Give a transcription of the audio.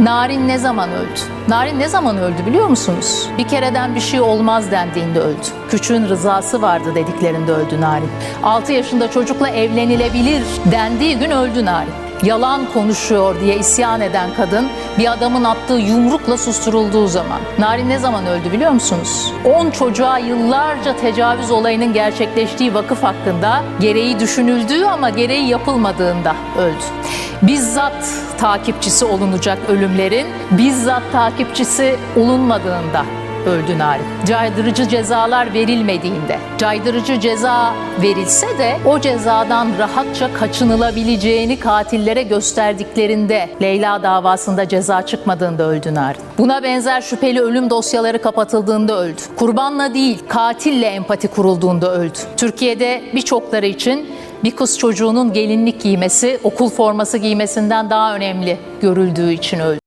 Narin ne zaman öldü? Narin ne zaman öldü biliyor musunuz? Bir kereden bir şey olmaz dendiğinde öldü. Küçüğün rızası vardı dediklerinde öldü Narin. 6 yaşında çocukla evlenilebilir dendiği gün öldü Narin. Yalan konuşuyor diye isyan eden kadın bir adamın attığı yumrukla susturulduğu zaman. Narin ne zaman öldü biliyor musunuz? 10 çocuğa yıllarca tecavüz olayının gerçekleştiği vakıf hakkında gereği düşünüldüğü ama gereği yapılmadığında öldü. Bizzat takipçisi olunacak ölümlerin bizzat takipçisi olunmadığında öldü Narin. Caydırıcı cezalar verilmediğinde, caydırıcı ceza verilse de o cezadan rahatça kaçınılabileceğini katillere gösterdiklerinde Leyla davasında ceza çıkmadığında öldü Narin. Buna benzer şüpheli ölüm dosyaları kapatıldığında öldü. Kurbanla değil, katille empati kurulduğunda öldü. Türkiye'de birçokları için bir kız çocuğunun gelinlik giymesi, okul forması giymesinden daha önemli görüldüğü için öldü.